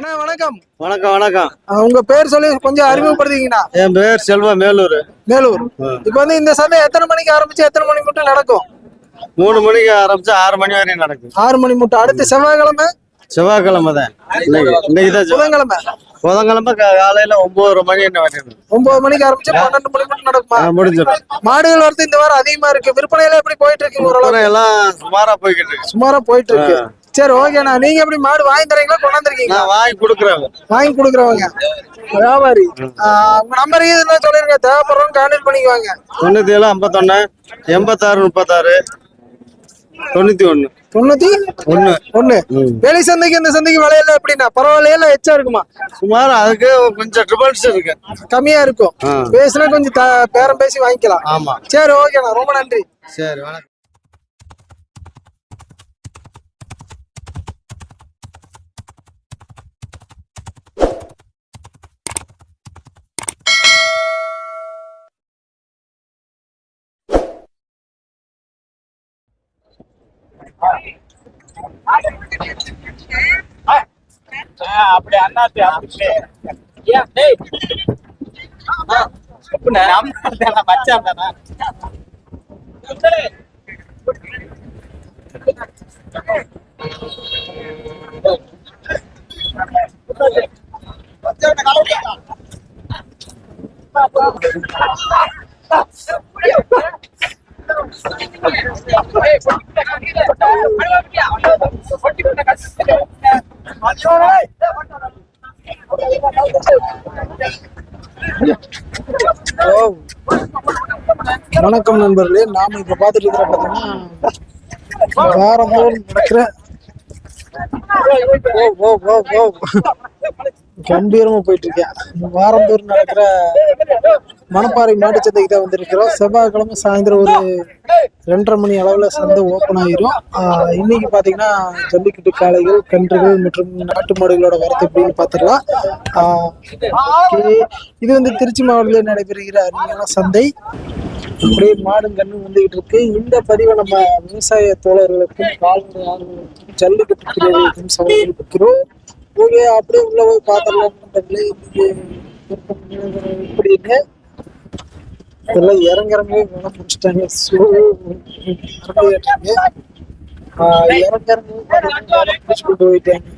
அண்ணா வணக்கம். வணக்கம் வணக்கம். உங்க பேர் சொல்லி கொஞ்சம் அறிமுகப்படுத்திங்கன்னா என் பேர் செல்வம் மேலூர். மேலூர். இப்போ வந்து இந்த சந்தை எத்தனை மணிக்கு ஆரம்பிச்சு எத்தனை மணி மட்டும் நடக்கும்? மூணு மணிக்கு ஆரம்பிச்சு ஆறு மணி வரையும் நடக்கும். ஆறு மணி மட்டும். அடுத்து செவ்வாய்க்கிழமை? செவ்வாய்க்கிழமை தான். இன்னைக்கு இன்னைக்கு தான். புதன்கிழமை. புதன்கிழமை காலையில ஒன்பதரை மணி என்ன ஒன்பது மணிக்கு ஆரம்பிச்சு பன்னெண்டு மணி மட்டும் நடக்குமா? முடிஞ்சிடும். மாடுகள் வரது இந்த வாரம் அதிகமா இருக்கு. விற்பனையில எப்படி போயிட்டு இருக்கு? எல்லாம் சுமாரா போய்கிட்டு இருக்கு. சுமாரா போயிட்டு இருக்கு. சரி ஓகேண்ணா நீங்க எப்படி மாடு வாங்கி தரீங்களா கொண்டாந்துருக்கீங்க வாங்கி கொடுக்குறேன். வாங்கி கொடுக்குறவங்க. வியாபாரி. உங்க நம்பர் இதெல்லாம் சொல்லிருங்க. தேவைப்படுறவங்க கான்டாக்ட் பண்ணிக்குவாங்க. தொண்ணூத்தி ஏழு ஐம்பத்தொன்னு எண்பத்தாறு முப்பத்தாறு. தொண்ணூத்தி ஒண்ணு. தொண்ணூத்தி ஒண்ணு. ஒண்ணு. வெளி சந்தைக்கு இந்த சந்தைக்கு விலையில எப்படின்னா பரவாயில்லையா இல்ல எச்சா இருக்குமா? சுமார் அதுக்கு கொஞ்சம் ட்ரிபிள்ஸ் இருக்கு. கம்மியா இருக்கும். பேசுனா கொஞ்சம் பேரம் பேசி வாங்கிக்கலாம். ஆமா. சரி ஓகேண்ணா ரொம்ப நன்றி. சரி வணக்கம். அப்படி அண்ணாத்தி அப்படி ஏன் மச்சான் தானே வணக்கம் நண்பர்களே நாம இப்ப பாத்துட்டு இருக்கிற பாத்தீங்கன்னா வாரந்தோறும் நடக்கிற ஓ ஓ ஓ ஓ கம்பீரமா போயிட்டு இருக்கேன். வாரந்தோறும் நடக்கிற மணப்பாறை மாட்டுச்சந்தைக்கு தான் வந்திருக்கிறோம். செவ்வாய்க்கிழமை சாயந்தரம் ஒரு ரெண்டரை மணி அளவில் சந்தை ஓப்பன் ஆயிரும். இன்னைக்கு பார்த்தீங்கன்னா ஜல்லிக்கட்டு காளைகள் கன்றுகள் மற்றும் நாட்டு மாடுகளோட வரத்து எப்படின்னு பார்த்துக்கலாம் இது வந்து திருச்சி மாவட்டத்தில் நடைபெறுகிற அருமையான சந்தை. அப்படியே மாடும் கண்ணும் வந்துகிட்டு இருக்கு. இந்த பதிவை நம்ம விவசாய தோழர்களுக்கும் கால்நடை ஆளுநர்களுக்கும் ஜல்லிக்கட்டு பிரிவுகளுக்கும் சமர்ப்பிக்கிறோம். ஓகே அப்படியே உள்ள போய் பார்த்துடலாம் நண்பர்களே. இருக்கு? விற்பனை நிலவரம் எப்படின்னு வேலை முடிச்சிட்டாங்க. ஸோ இறங்குறாங்க இறங்குறவங்க வேலை முடிச்சு கொண்டு போயிட்டாங்க.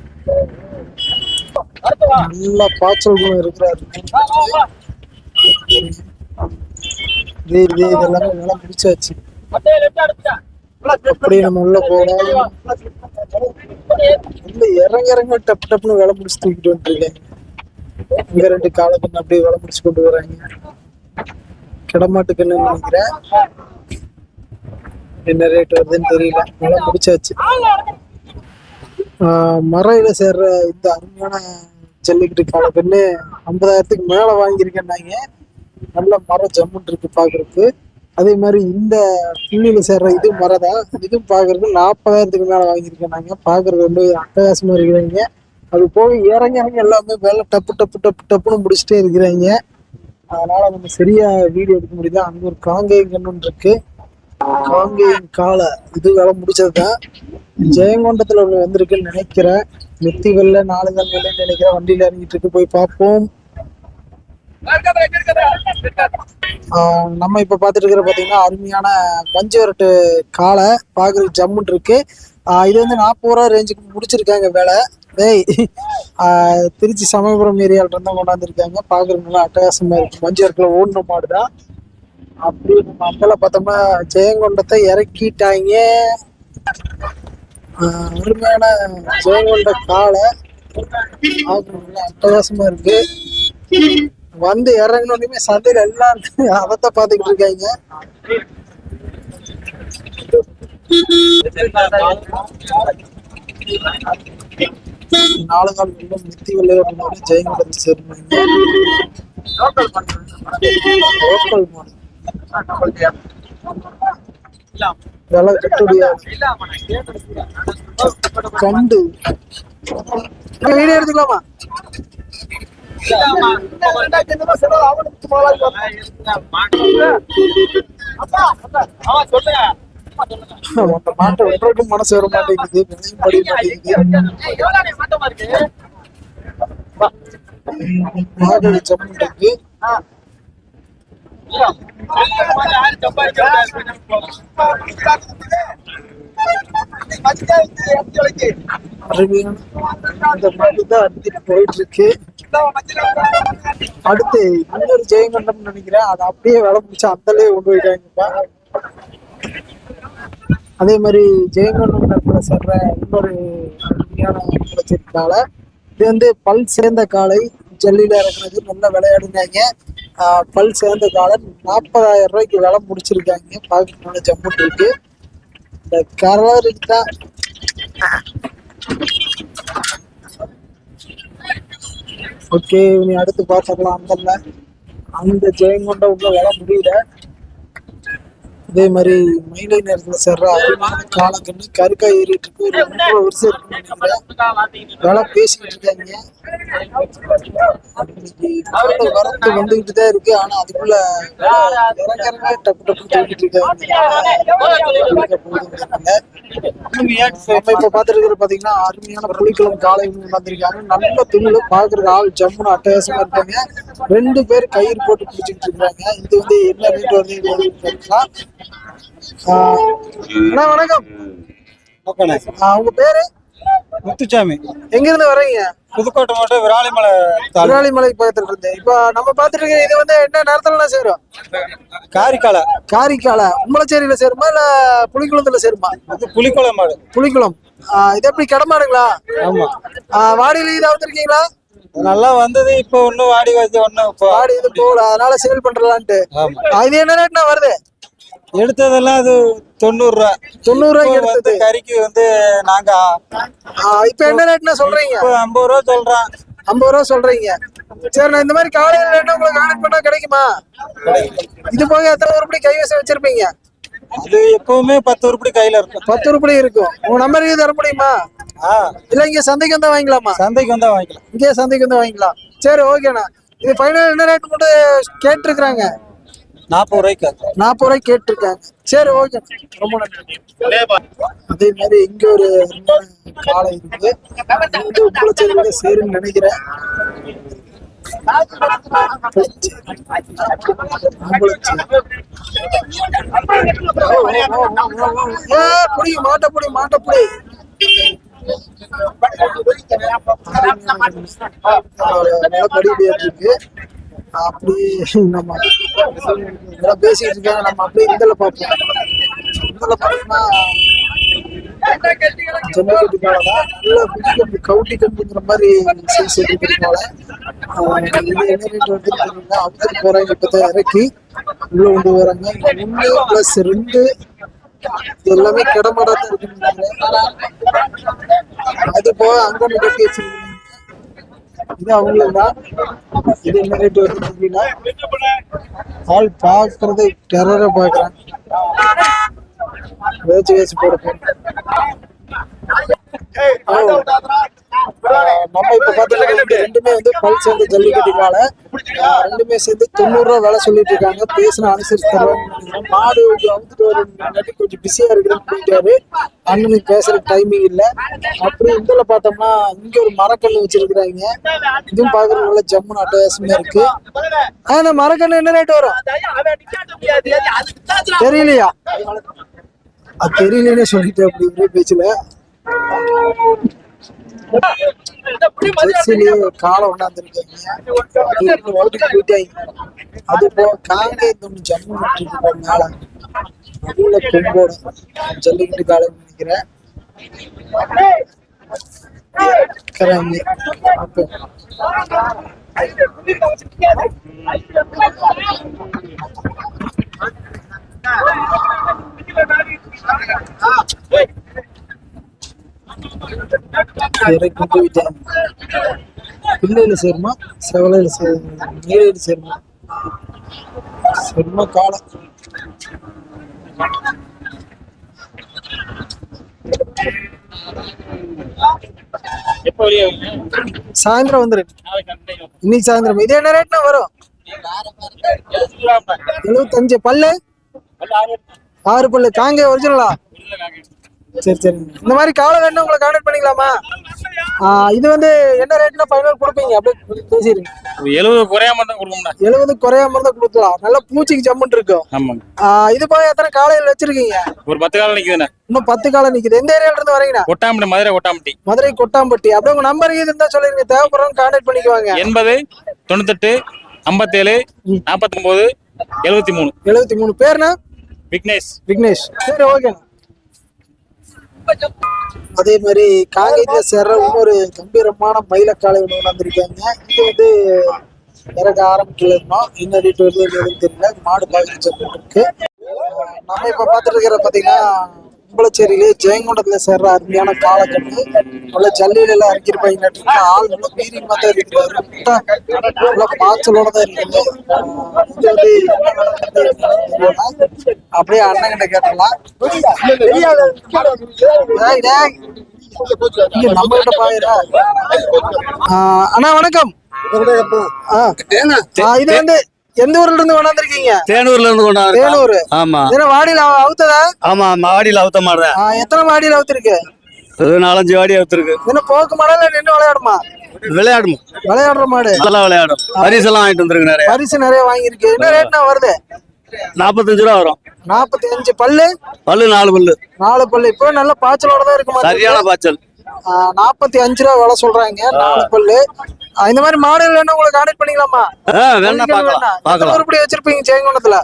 நல்லா பாய்ச்சல் குணம் இருக்கிறாரு. இது இது இதெல்லாமே வேலை முடிச்சாச்சு. அப்படியே நம்ம உள்ள போகலாம். உள்ள இறங்க இறங்க டப்பு டப்புன்னு வேலை முடிச்சு தூக்கிட்டு வந்துருக்காங்க. இங்க ரெண்டு காலக்கண்ணு அப்படியே வேலை முடிச்சு கொண்டு வராங்க. கிடமாட்டுக்குன்னு நினைக்கிறேன். என்ன ரேட் வருதுன்னு தெரியல. நல்லா முடிச்சாச்சு. மறையில சேர்ற இந்த அருமையான ஜல்லிக்கட்டு பெண்ணு ஐம்பதாயிரத்துக்கு மேல வாங்கியிருக்கேன்னாங்க. நல்ல மரம் ஜம்முன் இருக்கு பாக்குறதுக்கு. அதே மாதிரி இந்த புள்ளியில சேர்ற இது மரம் தான் இதுவும் பாக்குறதுக்கு நாற்பதாயிரத்துக்கு மேல வாங்கியிருக்கேன் நாங்க பாக்குறது ரொம்ப அட்டகாசமா இருக்கிறாங்க அது போக இறங்கி இறங்கி எல்லாமே வேலை டப்பு டப்பு டப்பு டப்புன்னு முடிச்சுட்டே இருக்கிறாங்க. அதனால நம்ம சரியா வீடியோ எடுக்க முடியல அங்க ஒரு காங்கேயம் கண்ணுன்னு இருக்கு. காங்கேயம் காலை இது வேலை முடிச்சதுதான். ஜெயங்கொண்டத்துல ஒண்ணு வந்திருக்குன்னு நினைக்கிறேன். நெத்தி வெள்ள நாலு வெள்ளன்னு நினைக்கிறேன். வண்டியில இறங்கிட்டு இருக்கு. போய் பார்ப்போம். நம்ம இப்ப பாத்துட்டு இருக்கிற பாத்தீங்கன்னா அருமையான பஞ்சவரட்டு காலை. காளை பாக்குறதுக்கு ஜம்முன் இருக்கு இது வந்து நாற்பது ரூபா ரேஞ்சுக்கு முடிச்சிருக்காங்க வேலை. டேய் திருச்சி சமயபுரம் ஏரியால இருந்தா கொண்டாந்துருக்காங்க பாக்குறது நல்லா அட்டகாசமா இருக்கு. மஞ்சு வரட்டுல ஓடின மாடுதான் அப்படி நம்ம அம்பல பார்த்தோம்னா ஜெயங்கொண்டத்தை இறக்கிட்டாங்க அருமையான ஜெயங்கொண்ட காலை பார்க்கறதுக்கு நல்லா அட்டகாசமா இருக்கு. வந்து இறங்கினோடனே சந்தையில எல்லாம் அவத்த பாத்துக்கிட்டு இருக்காங்க நாலு நாள் வெள்ளம் நித்தி விளையாடுனாலும் ஜெயங்கொண்டத்தை சேர்ந்தாங்க லோக்கல் மாடு. விலை கட்டுடியா கண்டு. வீடியோ எடுத்துக்கலாமா? அந்த மாட்ட விட்டுறதுக்கும் மனசு வர மாட்டேங்குது விலையும் படி மாட்டேங்குது மாடு ஜம்முன் இருக்கு தான் அடுத்து போயிட்டு இருக்கு அடுத்து இன்னொரு ஜெயங்கண்டம் நினைக்கிறேன். அதை அப்படியே வேலை முடிச்சு அந்தலே கொண்டு போயிட்டாங்கப்பா. அதே மாதிரி ஜெயங்கண்டம் இடத்துல சொல்ற இன்னொரு அருமையான வச்சிருக்கால இது வந்து பல் சேர்ந்த காளை ஜல்லியில இறக்குனது நல்லா விளையாடுனாங்க. பல் சேர்ந்த காலை நாற்பதாயிரம் ரூபாய்க்கு விலை முடிச்சிருக்காங்க. பார்க்க ஜம்முட்டு இருக்கு. இந்த கலர் ஓகே நீ அடுத்து பார்த்துக்கலாம் அந்தல்ல அந்த ஜெயங்கொண்ட உள்ள விலை முடியல. அதே மாதிரி மயிலை நேரத்தில் சேர்ற அருமையான காலக்கண்ணு கருக்கா ஏறிட்டு இருக்கு ஒரு ஒன்றரை வருஷம் இருக்குன்னு வேலை பேசிக்கிட்டு இருக்காங்க. இன்னைக்கு வரத்து வந்துகிட்டு தான் இருக்கு. ஆனா அதுக்குள்ள இறங்குறவங்க டப்பு டப்பு தூக்கிட்டு இருக்காங்க. நம்ம இப்ப பாத்துட்டு பாத்தீங்கன்னா அருமையான புலிக்குளம் காலை வந்திருக்காங்க. நல்ல துணில பாக்குறது ஆள் ஜம்முன்னு அட்டகாசமா இருக்காங்க. ரெண்டு பேர் கயிறு போட்டு பிடிச்சிட்டு இருக்காங்க. இது வந்து என்ன ரேட் வருது அண்ணா வணக்கம். உங்க பேரு? முத்துச்சாமி. எங்க இருந்து வர்றீங்க? புதுக்கோட்டை மாவட்டம் விராலிமலை திருவாலிமலை பக்கத்துல இருந்து. இப்ப நம்ம பாத்துட்டு இருக்க இது வந்து என்ன நேரத்துல சேரும்? காரிக்காலை. காரிக்கால. உம்மளச்சேரியில சேருமா இல்ல புலிக்குளத்துல சேருமா? இது புலிக்குளம் மாடு. புலிக்குளம் ஆஹ் இது எப்படி கடமாடுங்களா? ஆமா. வாடியில இது வந்துருக்கீங்களா நல்லா வந்தது இப்போ ஒன்னும் வாடி ஒன்னும் இப்போ வாடி இது போகல அதனால சேல் பண்றலான்ட்டு. இது என்ன ரேட்னா வருது? எடுத்ததெல்லாம் அது தொண்ணூறு ரூபா தொண்ணூறு ரூபாய்க்கு வந்து கறிக்கு வந்து நாங்க இப்ப என்ன ரேட்னா சொல்றீங்க? இப்போ ஐம்பது ரூபா சொல்றோம் ஐம்பது ரூபா சொல்றீங்க. சரி நான் இந்த மாதிரி காலையில ரேட்னா உங்களுக்கு கான்டெக்ட் பண்ணா கிடைக்குமா? இது போக எத்தனை உருப்படி கைவசம் வச்சிருப்பீங்க? அது எப்பவுமே பத்து உருப்படி கையில இருக்கும். பத்து உருப்படி இருக்கும். உங்க நம்பர் இது தர முடியுமா? இல்ல இங்க சந்தைக்கு வந்தா வாங்கிக்கலாமா? சந்தைக்கு வந்தா வாங்கிக்கலாம். இங்கே சந்தைக்கு வந்து வாங்கிக்கலாம். சரி ஓகேண்ணா இது ஃபைனல் என்ன ரேட் மட்டும் கேட்டிருக்கிறாங்க? நாற்பது ரூபாய்க்கு நாற்பது ரூபாய்க்கு கேட்டிருக்காங்க. சரி ஓகே ரொம்ப நன்றி. அதே மாதிரி இங்க ஒரு காளை இருக்கு. வந்து உப்புளச்சேரியோட சேருன்னு நினைக்கிறேன். புடி மாட்ட புடி மாட்ட இருக்கு. அப்படி நம்ம இதெல்லாம் பேசிட்டு இருக்காங்க. நம்ம அப்படியே இதில் பார்ப்போம். இதில் பார்த்தோம்னா ஜல்லிக்கட்டு காலை தான் நல்லா பிடிக்கம்பு கவுட்டி கம்புங்கிற மாதிரி சைஸ் எடுக்கிறதுனால இது என்ன ரேட் வந்து தெரியல அவுத்துட்டு போறாங்க. இப்பதான் இறக்கி. உள்ள கொண்டு வராங்க. ஒன்று ப்ளஸ் ரெண்டு எல்லாமே கிடமாடா தான் இருக்குன்னு அது போக அங்க கட்டி வச்சிருக்காங்க இது அவங்களுக்கு தான் இது என்ன ரேட் வருது அப்படின்னா ஆள் பார்க்கறது டெரரா பார்க்குறேன் வேச்சு வேச்சு போட நம்ம இப்ப பாத்தீங்கன்னா ரெண்டுமே வந்து பல் சேர்ந்த ஜல்லிக்கட்டு காலை ஆஹ் ரெண்டுமே சேர்ந்து தொண்ணூறு ரூபா வேலை சொல்லிட்டு இருக்காங்க. பேசின அனுசரிச்சு தருவாங்கன்னு நினைக்கிறேன். மாடு அவுத்துட்டு வர கொஞ்சம் பிஸியா இருக்குன்னு போயிட்டாரு அண்ணனுக்கு பேசுற டைமிங் இல்ல. அப்படி இதுல பார்த்தோம்னா இங்க ஒரு மரக்கண்ணு வச்சிருக்கிறாங்க. இதுவும் பாக்குறது நல்ல ஜம்முன்னு அட்டகாசமா இருக்கு. இந்த மரக்கண்ணு என்ன ரேட் வரும்? தெரியலையா? அது தெரியலன்னு சொல்லிட்டு அப்படி ஒரே பேச்சுல. காலை கொண்டாந்துருக்காங்க. ஓட்டிட்டு போயிட்டாங்க அது போல காங்கே ஒன்று ஜம்மு விட்டுருக்கு மேல நல்ல கொம்போட ஜல்லிக்கட்டு காலை நினைக்கிறேன் அப்போ இறக்கி போயிட்டாங்க பிள்ளையில சேருமா செவலையில சேருமா நீரையில சேருமா. செம்ம காலம் எப்போ வெளியே சாயந்தரம் வந்துரு இன்னைக்கு சாயந்தரம். இது என்ன ரேட்னா வரும்? எழுபத்தஞ்சு பல்லு? ஆறு பல்லு. காங்க ஒரிஜினலா சரி சரி. இந்த மாதிரி காலை வேணும் உங்களை கான்டாக்ட் பண்ணிக்கலாமா? இது வந்து என்ன ரேட்னா ஃபைனல் கொடுப்பீங்க? அப்படியே பேசிடுங்க. எழுபது குறையாம தான் கொடுக்கணும்டா. எழுபது குறையாம இருந்தா கொடுக்கலாம். நல்லா பூச்சிக்கு ஜம்முன்னு இருக்கும். ஆமாம். ஆ, இது போய் எத்தனை காலையில் வச்சிருக்கீங்க? ஒரு பத்து காலம் நிக்குதுண்ணே. இன்னும் பத்து காலை நிக்குது. எந்த ஏரியால இருந்து வரீங்கண்ணா கொட்டாம்பட்டி மதுரை கொட்டாம்பட்டி மதுரை கொட்டாம்பட்டி. அப்படியே உங்க நம்பர் இது இருந்தா சொல்லிருங்க. தேவைப்படுறவங்க கான்டாக்ட் பண்ணிக்குவாங்க. எண்பது தொண்ணூத்தெட்டு ஐம்பத்தேழு நாற்பத்தொம்போது எழுபத்தி மூணு எழுபத்தி மூணு பேர்னா விக்னேஷ். விக்னேஷ். சரி ஓகேண்ணா. அதே மாதிரி காங்கேஜ சேர்ற இன்னொரு கம்பீரமான மயிலக்காலை ஒன்று வந்திருக்காங்க இது வந்து இறக்க ஆரம்பிக்கல இன்னும். என்ன ரேட் வருது தெரியல. மாடு பாதிச்சு இருக்கு. நம்ம இப்ப பாத்துட்டு இருக்கிற பாத்தீங்கன்னா கும்பலச்சேரியிலே ஜெயங்கொண்டத்துல சேர்ற அருமையான காலக்கட்டு. நல்ல ஜல்லியில எல்லாம் இறக்கிருப்பாங்க ஆள் நல்ல வீரியமா தான் முட்டை நல்ல பாய்ச்சலோட தான் இருக்குது. அப்படியே அண்ணன் கிட்ட கேட்டலாம் நம்ம கிட்ட பாயிரா? அண்ணா வணக்கம். இது வந்து எந்த ஊர்ல இருந்து கொண்டாந்துருக்கீங்க? தேனூர்ல இருந்து கொண்டாந்து வேலூர் ஆமா. இதுல வாடியில அவ- அவுத்ததா? ஆமா மாடியில அவுத்த மாடுறேன். எத்தனை வாடியில அவுத்திருக்கு? நாலஞ்சு வாடி அவுத்திருக்கு. என்ன போக்கு மாடல நின்று விளையாடுமா? விளையாடும்? விளையாடுற மாடு. நல்லா விளையாடும். பரிசெல்லாம் வாங்கிட்டு வந்துருக்கு நிறைய. பரிசு நிறைய வாங்கியிருக்கு. என்ன ரேட்னா வருது? நாற்பத்தஞ்சு ரூபா வரும். நாற்பத்தி அஞ்சு பல்லு? பல்லு நாலு பல்லு. நாலு பல்லு. இப்போ நல்ல பாய்ச்சலோட தான் இருக்கு சரியான பாய்ச்சல். நாற்பத்தி அஞ்சு ரூபா விலை சொல்றாங்க. நாலு பல்லு. இந்த மாதிரி மாடுகள் வேணா உங்களுக்கு கான்டாக்ட் பண்ணிக்கலாமா? வேணா பார்க்கலாம். பார்க்கலாம். உருப்படி வச்சிருப்பீங்க ஜெயங்கொண்டத்துல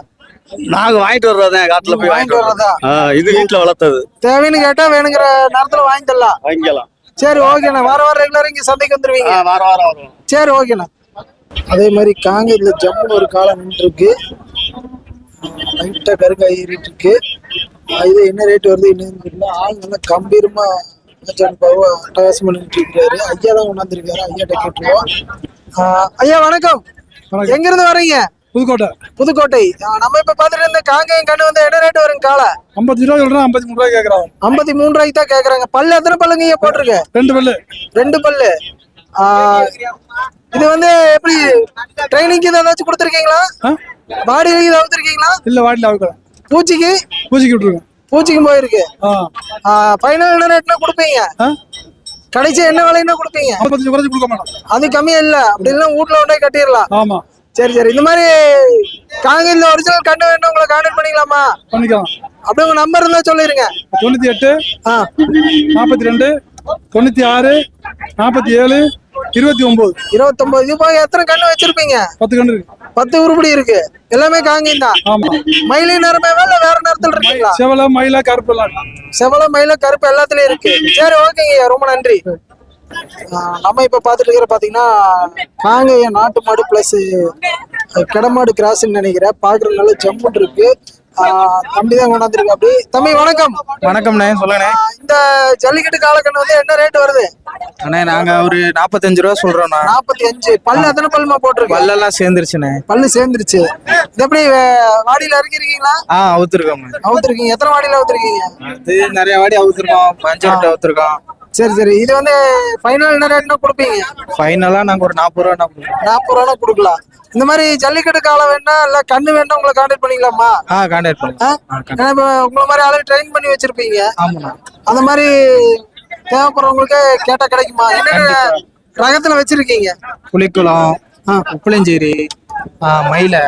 நாங்க வாங்கிட்டு வர்றதே? காட்டுல போய் வாங்கிட்டு ஆ, இது வீட்டுல வளர்த்தது. தேவைன்னு கேட்டா வேணுங்கிற நேரத்துல வாங்கி தரலாம் வாங்கிக்கலாம். சரி ஓகேண்ணா. வார வாரம் ரெகுலர் இங்க சந்தைக்கு வந்துருவீங்க. ஆ, வாரம் வரும் சரி ஓகேண்ணா. அதே மாதிரி காங்கேயத்துல ஜம்முன்னு ஒரு காலம் நின்று இருக்கு லைட்டா கருங்காய் ஏறிட்டு இருக்கு. இது என்ன ரேட் வருது என்னன்னு தெரியல. ஆள் நல்லா கம்பீரமா ஆச்சான் பாபு அட்டகாசமா நின்று இருக்கிறாரு. ஐயா தான் கொண்டாந்துருக்காரு ஐயாட்ட கேட்டுருவோம். ஐயா வணக்கம். எங்க இருந்து வரீங்க புதுக்கோட்டை. புதுக்கோட்டை. நம்ம இப்ப பாத்துட்டு இருந்த காங்கேயம் கண்ணு வந்து என்ன ரேட் வருங்க காலை? ஐம்பத்தஞ்சு ரூபா சொல்றேன் ஐம்பத்தி மூணு ரூபாய் கேட்கறான் ஐம்பத்தி மூணு ரூபாய்க்கு தான் கேக்குறாங்க. பல்லு எத்தனை பல்லுங்க ஐயா போட்டிருக்கு? ரெண்டு பல்லு. ரெண்டு பல்லு. இது வந்து எப்படி ட்ரைனிங் இது ஏதாச்சும் கொடுத்துருக்கீங்களா? இது அவுத்துருக்கீங்களா இல்ல வாட்டில அவுக்கலாம் பூச்சிக்கு? பூஜைக்கு விட்டுருங்க பூச்சிக்கும் போயிருக்கு ஆ. ஃபைனல் என்ன ரேட்னா கொடுப்பீங்க? கடைசி என்ன விலைன்னா கொடுப்பீங்க? கொடுக்க மாட்டோம். அது கம்மியா இல்ல. அப்படி இல்லைன்னா வீட்ல கொண்டே கட்டிடலாம். ஆமா. சரி சரி. இந்த மாதிரி காங்கில ஒரிஜினல் கண்டு வேணும் உங்களை கான்டாக்ட் பண்ணிக்கலாமா? பண்ணிக்கலாம். அப்படியே உங்க நம்பர் இருந்தா சொல்லிருங்க. தொண்ணூத்தி எட்டு நாற்பத்தி ரெண்டு தொண்ணூத்தி ஆறு நாற்பத்தி ஏழு இருபத்தி ஒன்பது இருபத்தொன்பது இது போக எத்தனை கண்ணு வச்சிருப்பீங்க? பத்து கண்டு இருக்கு. பத்து உருப்படி இருக்கு. எல்லாமே காங்கியம் தான். மயிலை நேரமேவா இல்ல வேற நேரத்துல இருக்கீங்களா? செவல மயில கருப்பு எல்லாம். செவல மயில கருப்பு எல்லாத்துலயும் இருக்கு. சரி ஓகேங்க ரொம்ப நன்றி. நம்ம இப்ப பாத்துட்டு இருக்கிற பாத்தீங்கன்னா காங்கேய நாட்டு மாடு பிளஸ் கிடமாடு கிராஸ்ன்னு நினைக்கிறேன். பாக்குறது நல்ல ஜம்முன் இருக்கு. தம்பி தான் கொண்டாந்துருக்கு அப்படி தம்பி வணக்கம். வணக்கம்ண்ணே சொல்லுங்கண்ணே. இந்த ஜல்லிக்கட்டு காலக்கண்ணு வந்து என்ன ரேட் வருது? அண்ணே நாங்க ஒரு நாற்பத்தஞ்சு ரூபா சொல்றோம்ண்ணா. நாற்பத்தி அஞ்சு பல்லு எத்தனை பல்லுமா போட்டிருக்கு? பல்லெல்லாம் சேர்ந்துருச்சுண்ணே. பல்லு சேர்ந்துருச்சு. இது எப்படி வாடியில இறக்கிருக்கீங்களா ஆ அவுத்துருக்கோம் அவுத்துருக்கீங்க. எத்தனை வாடியில அவுத்துருக்கீங்க? அது நிறைய வாடி அவுத்துருக்கோம். பஞ்சவட்டை அவுத்துருக்கோம். சரி சரி. இது வந்து ஃபைனல் என்ன ரேட்னா கொடுப்பீங்க? ஃபைனலா நாங்க ஒரு நாற்பது ரூபா கொடுப்போம். நாற்பது ரூபா கொடுக்கலாம். இந்த மாதிரி ஜல்லிக்கட்டு காலம் வேணா இல்ல கண்ணு வேணா உங்களை கான்டாக்ட் பண்ணிக்கலாமா? ஆ கான்டாக்ட் பண்ணுங்க இப்ப உங்களை மாதிரி ஆளு ட்ரெயின் பண்ணி வச்சிருப்பீங்க. ஆமாண்ணா அந்த மாதிரி தேவைப்படுறவங்களுக்கு கேட்டா கிடைக்குமா? என்னென்ன ரகத்துல வச்சிருக்கீங்க? புலிக்குளம் உப்புளஞ்சேரி ஆ, மயிலை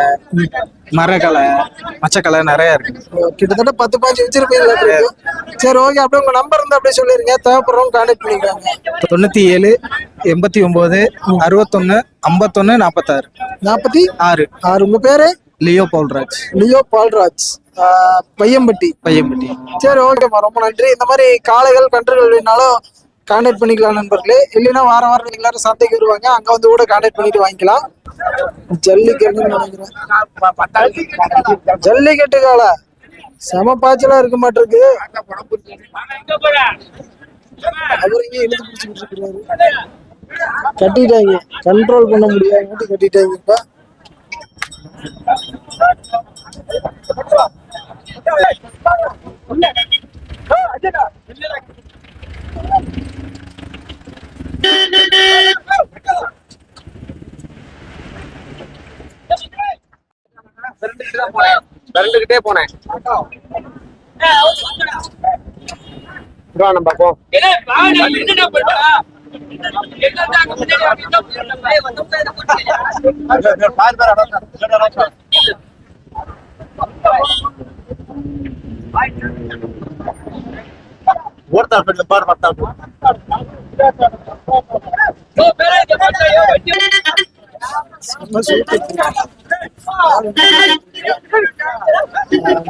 மரக்கலை மச்சக்கலை நிறைய இருக்கு. கிட்டத்தட்ட பத்து பாஞ்சு வச்சிருப்பீங்களா சரி ஓகே அப்படியே உங்க நம்பர் இருந்தா அப்படியே சொல்லிருங்க. தேவைப்படுறவங்க கான்டாக்ட் பண்ணிக்கிறாங்க தொண்ணூத்தி ஏழு எண்பத்தி ஒன்பது அறுபத்தொன்னு ஐம்பத்தொன்னு நாற்பத்தாறு நாற்பத்தி ஆறு. ஆறு. உங்க பேரு? லியோ பவுல்ராஜ் லியோ பால்ராஜ். பையம்பட்டி. பையன்பட்டி சரி ஓகேம்மா ரொம்ப நன்றி. இந்த மாதிரி காளைகள் கன்றுகள் வேணாலும் கான்டாக்ட் பண்ணிக்கலாம் நண்பர்களே. இல்லைன்னா வாரம் வாரம் எல்லாரும் சந்தைக்கு வருவாங்க. அங்க வந்து கூட கான்டாக்ட் பண்ணிட்டு வாங்கிக்கலாம். ஜல்லிக்கட்டுன்னு நினைக்கிறேன். ஜல்லிக்கட்டு காலை செம பாய்ச்சலா இருக்க மாட்டிருக்கு. கட்டிட்டாங்க கண்ட்ரோல் இழுத்து முடியாது இருக்கிறாரு கட்டிட்டாங்க. கண்ட்ரோல் பண்ண முடியாம கட்டிட்டாங்க இப்ப விரண்டுகிட்டே போனேன்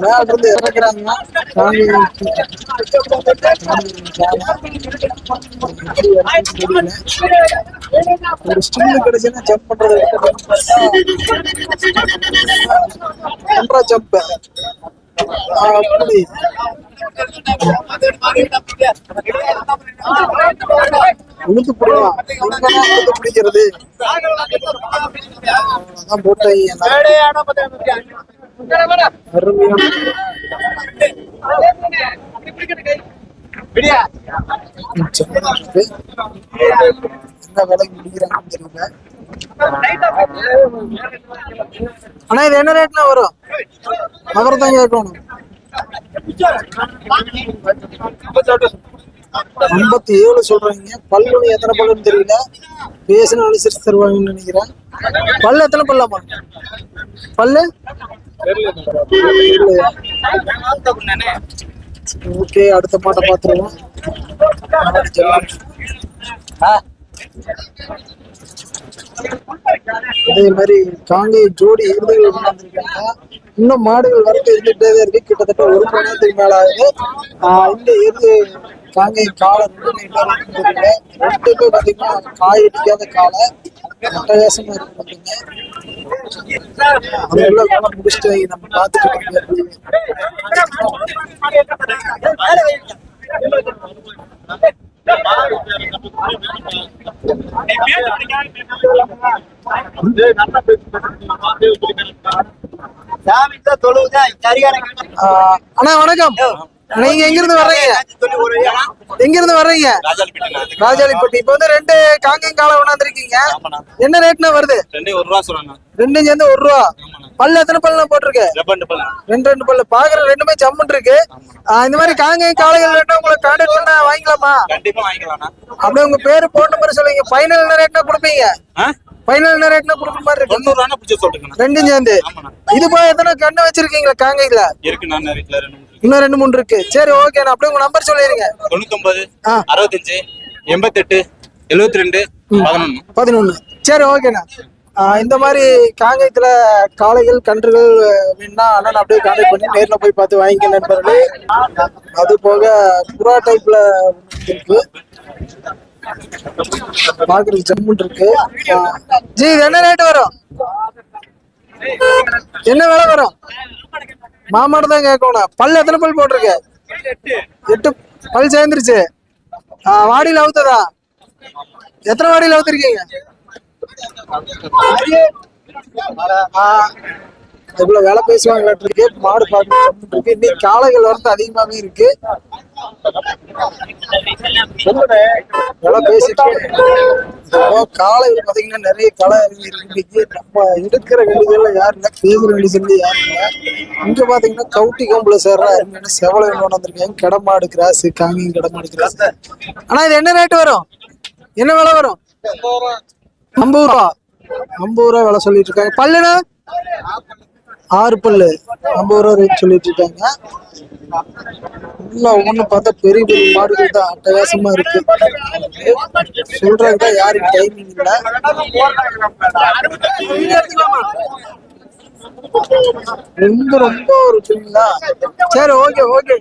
மேல இருந்து இறக்குறாங்க சாமி ஒரு ஸ்டில் கிடைச்சுன்னா ஜம்ப் பண்றது பண்ற ஜம்ப் அப்படி உளுத்து உளுத்து பிடிக்கிறது. அதான் என்ன விலைக்கு முடிக்கிறாங்கன்னு தெரியல இது என்ன ரேட்ல வரும்? அவர் தான் கேட்கணும் ஐம்பத்தி ஏழு சொல்றீங்க. பல்லுன்னு எத்தனை பல்லுன்னு தெரியல. பேசின அனுசரிச்சு தருவாங்கன்னு நினைக்கிறேன். பல்லு எத்தனை பல்லாமா பல்லு? ஓகே அடுத்த பாட்டை பார்த்துருவோம். அதே மாதிரி காங்கை ஜோடி எருதுகள் இன்னும் மாடுகள் வரத்து இருந்துகிட்டே தான் இருக்கு. கிட்டத்தட்ட ஒரு மணி நேரத்துக்கு மேல ஆகுது. இந்த எருது காங்கை காலை ரெண்டு ரெண்டுமே பாத்தீங்கன்னா காய் அடிக்காத காலை. அட்டகாசமா இருக்கு முடிச்சுட்டு நம்ம பார்த்துட்டு அண்ணா வணக்கம். நீங்க எங்க இருந்து வர்றீங்க? எங்க இருந்து வர்றீங்க? ராஜாளிப்பட்டி இப்ப வந்து ரெண்டு காங்கேயம் காலை கொண்டாந்துருக்கீங்க என்ன ரேட்னா வருது? ரெண்டே ரெண்டும் சேர்ந்து ஒரு ரூபா. பல்லு எத்தனை பல்லுனா போட்டிருக்கு? பல்லு. ரெண்டு ரெண்டு பல்லு. பாக்குற ரெண்டுமே ஜம்முன் இருக்கு இந்த மாதிரி காங்கேயம் காளைகள் வேணும் உங்களை கான்டாக்ட் பண்ணா வாங்கிக்கலாமா? அப்படியே உங்க பேரு போன் நம்பர் சொல்லுங்க ஃபைனல் என்ன ரேட்னா கொடுப்பீங்க? ஃபைனல் ரேட்னா கொடுக்குற மாதிரி இருக்கு? தொண்ணூறு ரூபா பிடிச்ச சொல்லுங்கண்ணா ரெண்டும் சேர்ந்து. இது போய் எத்தனை கண்ணு வச்சிருக்கீங்களா காங்கையில? இருக்கு. இன்னும் ரெண்டு மூணு இருக்கு. சரி ஓகே நான் அப்படியே உங்க நம்பர் சொல்லிடுங்க தொண்ணூத்தொன்பது. அறுபத்தஞ்சு எண்பத்தெட்டு எழுபத்தி ரெண்டு பதினொன்னு. பதினொன்னு. சரி ஓகேண்ணா இந்த மாதிரி காங்கயத்துல காளைகள் கன்றுகள் வேணும்னா அண்ணன் அப்படியே கான்டாக்ட் பண்ணி நேர்ல போய் பார்த்து வாங்கிக்க நண்பர்களே. அது போக புறா டைப்ல இருக்கு. பாக்குறது ஜம்முன் இருக்கு. ஜி என்ன ரேட் வரும்? என்ன விலை வரும்? மாமாடு தான் கேட்கணும். பல் எத்தனை பல் போட்டிருக்கு? எட்டு. பல் சேர்ந்துருச்சு. ஆஹ் வாடியில் அவுத்ததா? எத்தனை வாடியில் அவுத்திருக்கீங்க? ஆஹ் வேலை பேசுவாங்களாட்டு இருக்கு மாடு பார்க்கணும் இருக்கு இன்னைக்கு காளைகள் வரது அதிகமாவே இருக்கு. வேலை பேசிட்டு காளைகள் பாத்தீங்கன்னா நிறைய களை இறங்கி இருக்கு. நம்ம எடுக்கிற கண்டிஷன்ல யாரும் இல்ல. பேசுற கண்டிஷன்ல யாரும் இல்லை. இங்க பாத்தீங்கன்னா கவுட்டி கம்புல சேர்ற அருமையான செவலை கொண்டு வந்திருக்காங்க. கிடமாடு கிராஸ் காங்கியும் கிடமாடு கிராஸ். ஆனா இது என்ன ரேட் வரும்? என்ன விலை வரும்? ஐம்பது ரூபா. ஐம்பது ரூபா விலை சொல்லிட்டு இருக்காங்க. பல்லுனா ஆறு பல்லு. ஐம்பது ரூபா ரேட் சொல்லிட்டு இருக்காங்க. உள்ள ஒவ்வொன்றும் பார்த்தா பெரிய பெரிய மாடுகள் தான். அட்டகாசமா இருக்கு. சொல்றதுக்கு தான் யாருக்கு டைமிங் இல்ல. ரொம்ப ரொம்ப ஒரு இருக்குங்களா சரி ஓகே ஓகே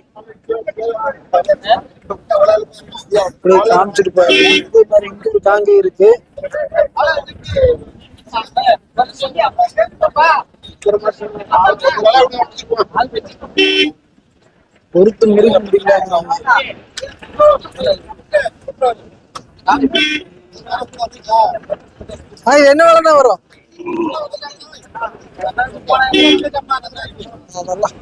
அப்படியே காமிச்சிட்டு பாரு மாதிரி இங்க தாங்க இருக்கு. பொறுத்து முருக இது என்ன விலைண்ணா வரும்? அதெல்லாம்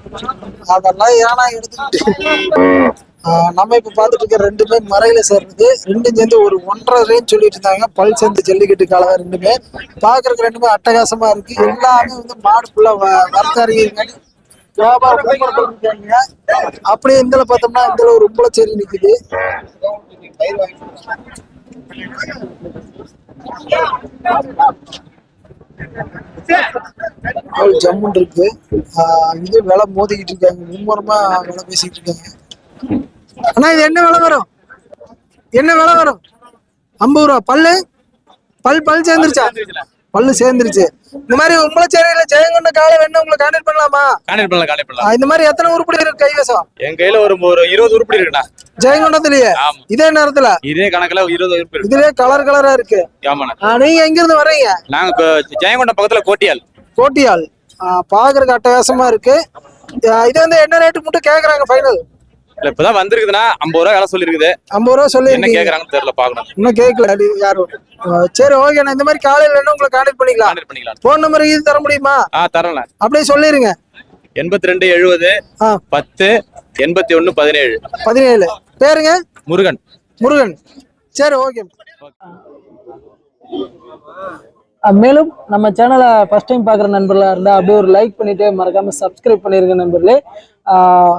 அதெல்லாம் ஏன்னா எடுத்துக்கிட்டு நம்ம இப்ப பாத்துட்டு இருக்க ரெண்டுமே மறையில சேர்றது. ரெண்டும் சேர்ந்து ஒரு ஒன்றரை ரேஞ்ச் சொல்லிட்டு இருந்தாங்க. பல் சேர்ந்து ஜல்லிக்கட்டு காலம் ரெண்டுமே. பாக்குறதுக்கு ரெண்டுமே அட்டகாசமா இருக்கு. எல்லாமே வந்து மாடு ஃபுல்லா வரத்தாரிங்க அப்படியே இந்த பார்த்தோம்னா இந்த ஒரு உம்பளச்சேரி நிக்குது. ஜம்முன் இருக்கு. ஆஹ் இது விலை மோதிக்கிட்டு இருக்காங்க. மும்முரமா விலை பேசிக்கிட்டு இருக்காங்க. அண்ணா இது என்ன விலை வரும்? என்ன விலை வரும்? ஐம்பது ரூபா. பல்லு? பல் பல் சேர்ந்துருச்சா? பல்லு சேர்ந்துருச்சு. இந்த மாதிரி உம்பளச்சேரியில ஜெயங்கொண்ட காலை வேணும் உங்களை கான்டாக்ட் பண்ணலாமா? கான்டாக்ட் பண்ணலாம் கான்டாக்ட் பண்ணலாம். இந்த மாதிரி எத்தனை உருப்படி இருக்கு கைவசம்? என் கையில ஒரு ஒரு இருபது உருப்படி இருக்குண்ணா. ஜெயங்கொண்டத்திலேயே இதே நேரத்துல? இதே கணக்குல இருபது உருப்படி இதுலயே கலர் கலரா இருக்கு. ஆமாண்ணா. நீங்க எங்க இருந்து வர்றீங்க? நாங்க ஜெயங்கொண்டம் பக்கத்துல கோட்டியால். கோட்டியால். பாக்குறதுக்கு அட்டகாசமா இருக்கு. இது வந்து என்ன ரேட்டு மட்டும் கேக்குறாங்க ஃபைனல் இல்ல இப்பதான் வந்திருக்குதுன்னா ஐம்பது ரூபா வேலை சொல்லிருக்குது. ஐம்பது ரூபா என்ன சொல்லி கேக்குறாங்கன்னு தெரியல பாக்கணும் இன்னும் கேட்கல அது யாரும் சரி ஓகே நான் இந்த மாதிரி காலையில வேணும் உங்களை கான்டாக்ட் பண்ணிக்கலாம். கான்டாக்ட் பண்ணிக்கலாம். ஃபோன் நம்பர் இது தர முடியுமா? ஆ தரேண்ணா அப்படியே சொல்லிருங்க. எண்பத்தி ரெண்டு எழுபது பத்து எண்பத்தி ஒண்ணு பதினேழு. பதினேழு. பேருங்க? முருகன். முருகன். சரி ஓகே மேலும் நம்ம சேனலை ஃபர்ஸ்ட் டைம் பார்க்குற நண்பர்களாக இருந்தால் அப்படியே ஒரு லைக் பண்ணிட்டு மறக்காம சப்ஸ்கிரைப் பண்ணிருங்க நண்பர்களே. ஆஹ்